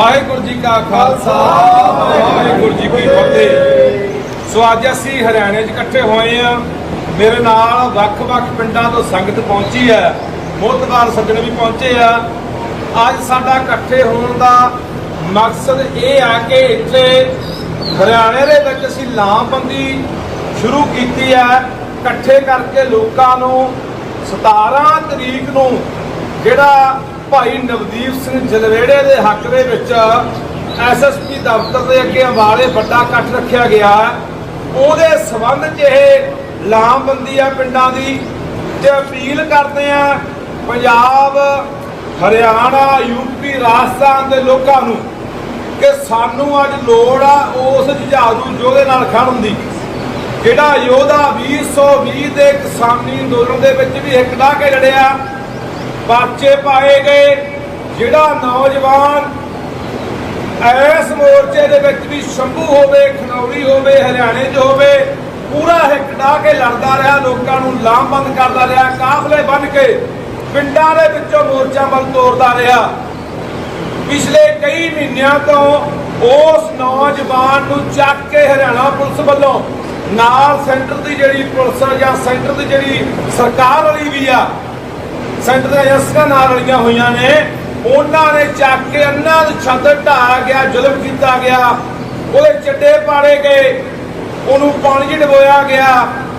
ਵਾਹਿਗੁਰੂ ਜੀ ਕਾ ਖਾਲਸਾ, ਵਾਹਿਗੁਰੂ ਜੀ ਕੀ ਫਤਿਹ। ਸੋ ਅੱਜ ਅਸੀਂ ਹਰਿਆਣੇ 'ਚ ਇਕੱਠੇ ਹੋਏ ਆ ਮੇਰੇ ਨਾਲ ਵੱਖ-ਵੱਖ ਪਿੰਡਾਂ ਤੋਂ ਸੰਗਤ ਪਹੁੰਚੀ ਹੈ। ਮੋਤਬਾਰ ਸੱਜਣ ਵੀ ਪਹੁੰਚੇ ਆ। ਅੱਜ ਸਾਡਾ ਇਕੱਠੇ ਹੋਣ ਦਾ ਮਕਸਦ ਇਹ ਆ ਕਿ ਇੱਥੇ ਹਰਿਆਣੇ ਦੇ ਵਿੱਚ ਅਸੀਂ ਲਾਮਬੰਦੀ ਸ਼ੁਰੂ ਕੀਤੀ ਹੈ। ਇਕੱਠੇ ਕਰਕੇ ਲੋਕਾਂ ਨੂੰ 17 ਤਰੀਕ ਨੂੰ ਜਿਹੜਾ ਭਾਈ ਨਵਦੀਪ ਸਿੰਘ ਜਲਵੇੜੇ ਦੇ ਹੱਕ ਦੇ ਵਿੱਚ ਐਸਐਸਪੀ ਦਫ਼ਤਰ ਦੇ ਅੱਗੇ ਅੰਬਾਲੇ ਵੱਡਾ ਇਕੱਠ ਰੱਖਿਆ ਗਿਆ। ਉਹਦੇ ਸਬੰਧ 'ਚ ਇਹ ਲਾਮਬੰਦੀ ਆ ਪਿੰਡਾਂ ਦੀ ਤੇ ਅਪੀਲ ਕਰਦੇ ਆ ਪੰਜਾਬ, ਹਰਿਆਣਾ ਯੂਪੀ ਰਾਜਸਥਾਨ ਦੇ ਲੋਕਾਂ ਨੂੰ ਕਿ ਸਾਨੂੰ ਅੱਜ ਲੋੜ ਆ ਉਸ ਜੁਝਾਰੂ ਯੋਧੇ ਨਾਲ ਖੜਨ ਦੀ। ਜਿਹੜਾ ਯੋਧਾ 2020 ਦੇ ਕਿਸਾਨੀ ਅੰਦੋਲਨ ਦੇ ਵਿੱਚ ਵੀ ਇੱਕ ਢਾਹ ਕੇ ਲੜਿਆ ਪਰਚੇ ਪਾਏ ਗਏ, ਜਿਹੜਾ ਨੌਜਵਾਨ ਐਸ ਮੋਰਚੇ ਦੇ ਵਿੱਚ ਵੀ ਸ਼ੰਭੂ ਹੋਵੇ, ਖਨੌਰੀ ਹੋਵੇ, ਹਰਿਆਣੇ 'ਚ ਹੋਵੇ, ਪੂਰਾ ਹਿੱਕ ਢਾਹ ਕੇ ਲੜਦਾ ਰਿਹਾ, ਲੋਕਾਂ ਨੂੰ ਲਾਮਬੰਦ ਕਰਦਾ ਰਿਹਾ, ਕਾਫਲੇ ਬੰਨ ਕੇ ਪਿੰਡਾਂ ਦੇ ਵਿੱਚੋਂ ਮੋਰਚਾ ਵੱਲ ਤੋਰਦਾ ਰਿਹਾ। ਪਿਛਲੇ ਕਈ ਮਹੀਨਿਆਂ ਤੋਂ ਉਸ ਨੌਜਵਾਨ ਨੂੰ ਚੱਕ ਕੇ ਹਰਿਆਣਾ ਪੁਲਿਸ ਵੱਲੋਂ ਨਾਲ ਸੈਂਟਰ ਦੀ ਜਿਹੜੀ ਪੁਲਿਸ ਆ ਜਾਂ ਸੈਂਟਰ ਦੀ ਜਿਹੜੀ ਸਰਕਾਰ ਵਾਲੀ ਵੀ ਆ ਸੈਂਟਰ ਦੇ ਏਜੰਸੀਆਂ ਨਾਲ ਰਲੀਆਂ ਹੋਈਆਂ ਨੇ। ਉਹਨਾਂ ਨੇ ਚੱਕ ਕੇ ਅੰਨਾਂ ਨੂੰ ਛੱਤ ਢਾਇਆ ਗਿਆ, ਜ਼ੁਲਮ ਕੀਤਾ ਗਿਆ। ਉਹਦੇ ਚੱਡੇ ਪਾੜੇ ਗਏ। ਉਹਨੂੰ ਪਾਣੀ 'ਚ ਡਬੋਇਆ ਗਿਆ।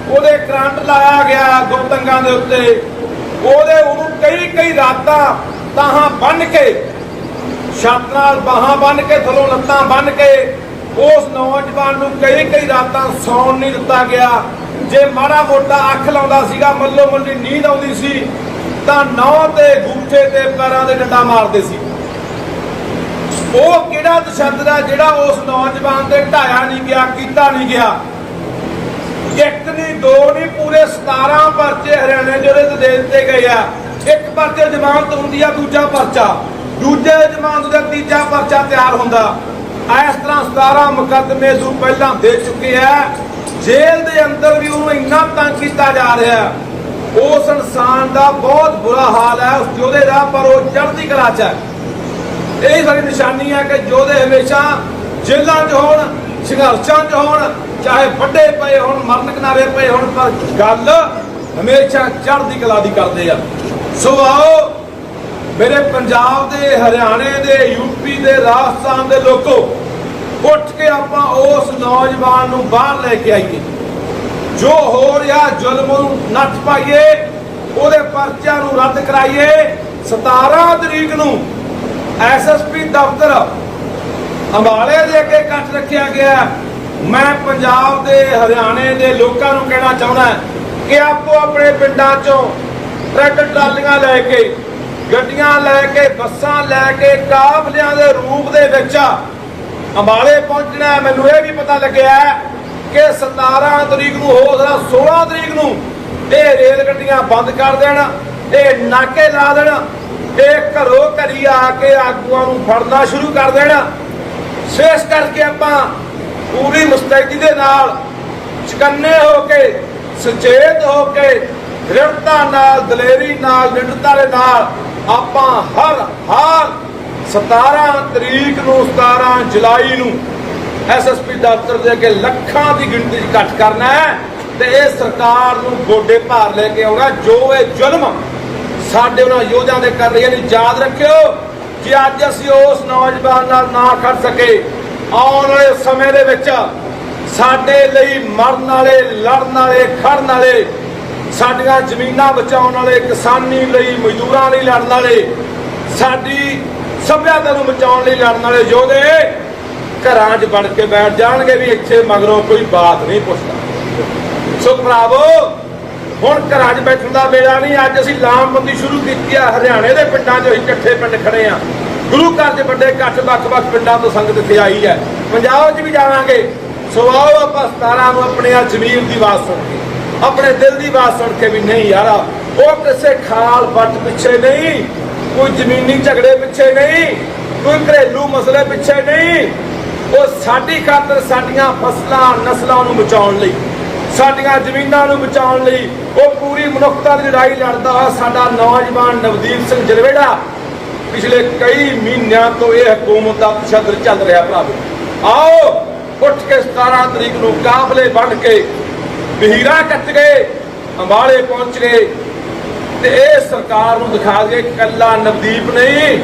ਉਹਦੇ ਕਰੰਟ ਲਾਇਆ ਗਿਆ ਗੁਪਤੰਗਾਂ ਦੇ ਉੱਤੇ। ਉਹਦੇ ਉਹਨੂੰ ਕਈ ਕਈ ਰਾਤਾਂ ਤਾਹਾਂ ਬੰਨ ਕੇ, ਛੱਤ ਨਾਲ ਬਾਹਾਂ ਬੰਨ ਕੇ, ਥੱਲੋਂ ਲੱਤਾਂ ਬੰਨ ਕੇ, ਉਸ ਨੌਜਵਾਨ ਨੂੰ ਕਈ ਕਈ ਰਾਤਾਂ ਸੌਣ ਨਹੀਂ ਦਿੱਤਾ ਗਿਆ। ਜੇ ਮਾੜਾ ਮੋਟਾ ਅੱਖ ਲਾਉਂਦਾ ਸੀਗਾ ਮੱਲੋ ਮੱਲੀ ਨੀਂਦ ਆਉਂਦੀ ਸੀ ਤਾਂ ਨੌ ਤੇ ਗੁੱਠੇ ਤੇ ਪੈਰਾਂ ਦੇ ਡੰਡਾ ਮਾਰਦੇ ਸੀ। ਉਹ ਕਿਹੜਾ ਤਸ਼ੱਦਦ ਆ ਜਿਹੜਾ ਉਸ ਨੌਜਵਾਨ ਤੇ ਢਾਇਆ ਨਹੀਂ ਗਿਆ, ਕੀਤਾ ਨਹੀਂ ਗਿਆ? ਇੱਕ ਨਹੀਂ ਦੋ ਨਹੀਂ ਪੂਰੇ 17 ਪਰਚੇ ਹਰਿਆਣੇ ਜਿਹੜੇ ਤੇ ਦੇ ਦਿੱਤੇ ਗਏ ਆ। ਇੱਕ ਪਰਚੇ ਜ਼ਮਾਨਤ ਹੁੰਦੀ ਆ, ਦੂਜਾ ਪਰਚਾ। ਦੂਜੇ ਜ਼ਮਾਨਤ ਦਾ ਤੀਜਾ ਪਰਚਾ ਤਿਆਰ ਹੁੰਦਾ। ਇਸ ਤਰ੍ਹਾਂ 17 ਮੁਕੱਦਮੇ ਤੋਂ ਪਹਿਲਾਂ ਦੇ ਚੁੱਕੇ ਆ। ਜੇਲ੍ਹ ਦੇ ਅੰਦਰ ਵੀ ਉਹਨੂੰ ਇੰਨਾ ਤੰਗ ਕੀਤਾ ਜਾ ਰਿਹਾ। ਉਸ ਇਨਸਾਨ ਦਾ ਬਹੁਤ ਬੁਰਾ ਹਾਲ ਹੈ, ਉਸ ਯੋਧੇ ਦਾ, ਪਰ ਉਹ ਚੜ੍ਹਦੀ ਕਲਾ 'ਚ ਹੈ। ਇਹ ਸਾਡੀ ਨਿਸ਼ਾਨੀ ਹੈ ਕਿ ਯੋਧੇ ਹਮੇਸ਼ਾ ਜੇਲ੍ਹਾਂ 'ਚ ਹੋਣ, ਸੰਘਰਸ਼ਾਂ 'ਚ ਹੋਣ, ਚਾਹੇ ਵੱਡੇ ਪਏ ਹੋਣ, ਮਰਨ ਕਿਨਾਰੇ ਪਏ ਹੋਣ, ਪਰ ਗੱਲ ਹਮੇਸ਼ਾ ਚੜ੍ਹਦੀ ਕਲਾ ਦੀ ਕਰਦੇ ਆ। ਸੋ ਆਓ, ਮੇਰੇ ਪੰਜਾਬ ਦੇ, ਹਰਿਆਣੇ ਦੇ ਯੂਪੀ ਦੇ, ਰਾਜਸਥਾਨ ਦੇ ਲੋਕੋ, ਉੱਠ ਕੇ ਆਪਾਂ ਉਸ ਨੌਜਵਾਨ ਨੂੰ ਬਾਹਰ ਲੈ ਕੇ ਆਈਏ। ਜੋ ਹੋ ਰਿਹਾ ਜ਼ੁਲਮ ਨੂੰ ਨੱਥ ਪਾਈਏ, ਉਹਦੇ ਪਰਚਿਆਂ ਨੂੰ ਰੱਦ ਕਰਾਈਏ। 17 ਤਰੀਕ ਨੂੰ ਐਸਐਸਪੀ ਦਫ਼ਤਰ ਅੰਬਾਲੇ ਦੇ ਅੱਗੇ ਇਕੱਠ ਰੱਖਿਆ ਗਿਆ ਮੈਂ ਪੰਜਾਬ ਦੇ, ਹਰਿਆਣੇ ਦੇ ਲੋਕਾਂ ਨੂੰ ਕਹਿਣਾ ਚਾਹੁੰਦਾ ਕਿ ਆਪੋ ਆਪਣੇ ਪਿੰਡਾਂ ਚੋਂ ਟਰੈਕਟਰ ਟਰਾਲੀਆਂ ਲੈ ਕੇ, ਗੱਡੀਆਂ ਲੈ ਕੇ, ਬੱਸਾਂ ਲੈ ਕੇ, ਕਾਫਲਿਆਂ ਦੇ ਰੂਪ ਦੇ ਵਿੱਚ ਅੰਬਾਲੇ ਪਹੁੰਚਣਾ ਮੈਨੂੰ ਇਹ ਵੀ ਪਤਾ ਲੱਗਿਆ ਕਿ 17 ਤਰੀਕ ਨੂੰ ਹੋ ਸਕਦਾ 16 ਤਰੀਕ ਨੂੰ ਇਹ ਰੇਲ ਗੱਡੀਆਂ ਬੰਦ ਕਰ ਦੇਣ, ਇਹ ਨਾਕੇ ਲਾ ਦੇਣ, ਇਹ ਘਰੋਂ ਘਰੀ ਆ ਕੇ ਆਗੂਆਂ ਨੂੰ ਫੜਨਾ ਸ਼ੁਰੂ ਕਰ ਦੇਣਾ। ਸ਼ੇਸ਼ ਕਰਕੇ ਆਪਾਂ ਪੂਰੀ ਮੁਸਤੈਦੀ ਦੇ ਨਾਲ ਚਕੰਨੇ ਹੋ ਕੇ, ਸੁਚੇਤ ਹੋ ਕੇ, ਦ੍ਰਿੜਤਾ ਨਾਲ, ਦਲੇਰੀ ਨਾਲ ਨਿਡਰਤਾ ਦੇ ਨਾਲ ਆਪਾਂ ਹਰ ਹਾਲ 17 ਤਰੀਕ ਨੂੰ 17 ਜੁਲਾਈ ਨੂੰ ਐਸਐਸਪੀ ਦਫ਼ਤਰ ਦੇ ਅੱਗੇ ਲੱਖਾਂ ਦੀ ਗਿਣਤੀ 'ਚ ਇਕੱਠ ਕਰਨਾ ਹੈ ਤੇ ਇਹ ਸਰਕਾਰ ਨੂੰ ਗੋਡੇ ਭਾਰ ਲੈ ਕੇ ਆਉਣਾ ਜੋ ਇਹ ਜ਼ੁਲਮ ਸਾਡੇ ਉਹਨਾਂ ਯੋਧਿਆਂ ਦੇ ਕਰ ਰਹੀ ਹੈ ਨਹੀਂ ਯਾਦ ਰੱਖਿਓ ਕਿ ਅੱਜ ਅਸੀਂ ਉਸ ਨੌਜਵਾਨ ਨਾਲ ਨਾ ਖੜ ਸਕੇ, ਆਉਣ ਵਾਲੇ ਸਮੇਂ ਦੇ ਵਿੱਚ ਸਾਡੇ ਲਈ ਮਰਨ ਵਾਲੇ, ਲੜਨ ਵਾਲੇ, ਖੜਨ ਵਾਲੇ, ਸਾਡੀਆਂ ਜ਼ਮੀਨਾਂ ਬਚਾਉਣ ਵਾਲੇ, ਕਿਸਾਨੀ ਲਈ, ਮਜ਼ਦੂਰਾਂ ਲਈ ਲੜਨ ਵਾਲੇ, ਸਾਡੀ ਸਭਿਆਤਾ ਨੂੰ ਬਚਾਉਣ ਲਈ ਲੜਨ ਵਾਲੇ ਯੋਧੇ ਘਰਾਂ 'ਚ ਬਣ ਕੇ ਬੈਠ ਜਾਣਗੇ ਵੀ ਇੱਥੇ ਮਗਰੋਂ ਕੋਈ ਬਾਤ ਨਹੀਂ ਪੁੱਛਦਾ। ਸੋ ਭਰਾਵੋ, ਹੁਣ ਘਰਾਂ 'ਚ ਬੈਠਣ ਦਾ ਵੇਲਾ ਨਹੀਂ, ਅੱਜ ਅਸੀਂ ਲਾਮਬੰਦੀ ਸ਼ੁਰੂ ਕੀਤੀ ਆ, ਹਰਿਆਣੇ ਦੇ ਪਿੰਡਾਂ 'ਚ ਅਸੀਂ ਇਕੱਠੇ ਪਿੰਡ ਖੜੇ ਆ। ਗੁਰੂ ਘਰ ਦੇ ਵੱਡੇ ਇਕੱਠ ਵੱਖ-ਵੱਖ ਪਿੰਡਾਂ ਤੋਂ ਸੰਗਤ ਇੱਥੇ ਆਈ ਹੈ। ਪੰਜਾਬ 'ਚ ਵੀ ਜਾਵਾਂਗੇ। ਸੋ ਆਓ ਆਪਾਂ 17 ਨੂੰ ਆਪਣੇ ਆ ਜ਼ਮੀਰ ਦੀ ਆਵਾਜ਼ ਸੁਣ ਕੇ, ਆਪਣੇ ਦਿਲ ਦੀ ਆਵਾਜ਼ ਸੁਣ ਕੇ ਵੀ ਨਹੀਂ ਯਾਰ, ਉਹ ਕਿਸੇ ਖਾਲ ਵੱਟ ਪਿੱਛੇ ਨਹੀਂ, ਕੋਈ ਜ਼ਮੀਨੀ ਝਗੜੇ ਪਿੱਛੇ ਨਹੀਂ, ਕੋਈ ਘਰੇਲੂ ਮਸਲੇ ਪਿੱਛੇ ਨਹੀਂ। ਉਹ ਸਾਡੀ ਖਾਤਰ ਸਾਡੀਆਂ ਫਸਲਾਂ, ਨਸਲਾਂ ਨੂੰ ਬਚਾਉਣ ਲਈ, ਸਾਡੀਆਂ ਜ਼ਮੀਨਾਂ ਨੂੰ ਬਚਾਉਣ ਲਈ ਉਹ ਪੂਰੀ ਮਨੁੱਖਤਾ ਦੀ ਲੜਾਈ ਲੜਦਾ ਹੋਇਆ ਸਾਡਾ ਨੌਜਵਾਨ ਨਵਦੀਪ ਸਿੰਘ ਜਲਵੇੜਾ ਪਿਛਲੇ ਕਈ ਮਹੀਨਿਆਂ ਤੋਂ ਇਹ ਹਕੂਮਤ ਦਾ ਤਸ਼ੱਦਦ ਚੱਲ ਰਿਹਾ ਭਰਾਵੋ। ਆਓ, ਉੱਠ ਕੇ 17 ਤਰੀਕ ਨੂੰ ਕਾਫਲੇ ਵੰਡ ਕੇ ਬਹੀਰਾ ਕੱਟ ਗਏ, ਅੰਬਾਲੇ ਪਹੁੰਚ ਗਏ ਤੇ ਇਹ ਸਰਕਾਰ ਨੂੰ ਦਿਖਾ ਦੇ ਕੱਲਾ ਨਵਦੀਪ ਨਹੀਂ,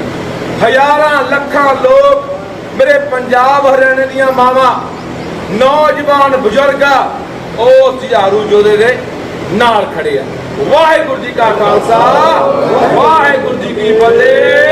ਹਜ਼ਾਰਾਂ ਲੱਖਾਂ ਲੋਕ ਮੇਰੇ ਪੰਜਾਬ ਹਰਿਆਣੇ ਦੀਆਂ ਮਾਵਾਂ, ਨੌਜਵਾਨ ਬਜ਼ੁਰਗ ਉਹ ਸਿਆਰੂ ਜੋਧੇ ਦੇ ਨਾਲ ਖੜੇ ਆ। ਵਾਹਿਗੁਰੂ ਜੀ ਕਾ ਖਾਲਸਾ, ਵਾਹਿਗੁਰੂ ਜੀ ਕੀ ਫਤਿਹ।